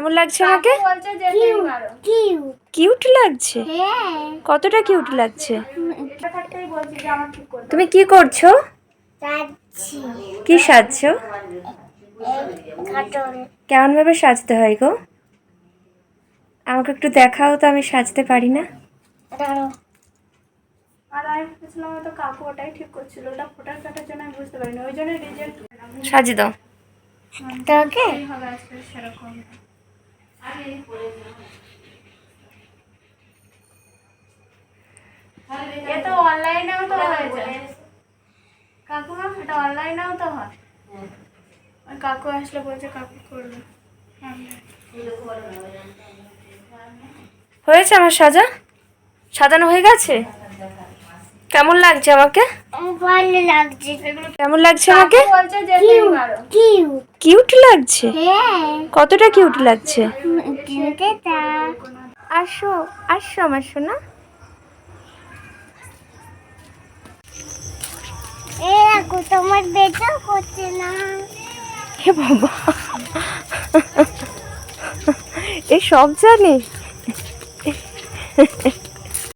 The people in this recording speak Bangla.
কেমন লাগছে আমাকে? কিউট লাগছে? হ্যাঁ। কতটা কিউট লাগছে? এটা থাকতেই বলছি যে আমার ঠিক করতে তুমি কি করছ? কি সাজছো? কেমন ভাবে সাজতে হয় গো? আমাকে একটু দেখাও তো আমি সাজতে পারি না। সাজিয়ে দাও। তোকে? সেরকম। এ তো অনলাইনেও তো হয়ে যায় কাকুমা এটা অনলাইনেও তো হয় ওই কাকু আসলে বলছে কাকু করবে হয়েছে আমার সাজা? সাজানো হয়ে গেছে? কেমন লাগছে আমাকে? ভালো লাগছে। কেমন লাগছে আমাকে? কিউট কিউট লাগছে? হ্যাঁ। কতটা কিউট লাগছে? আসো আসো আমার সোনা। এ রাখো তোমার করছে না। হে বাবা। এ সব জানে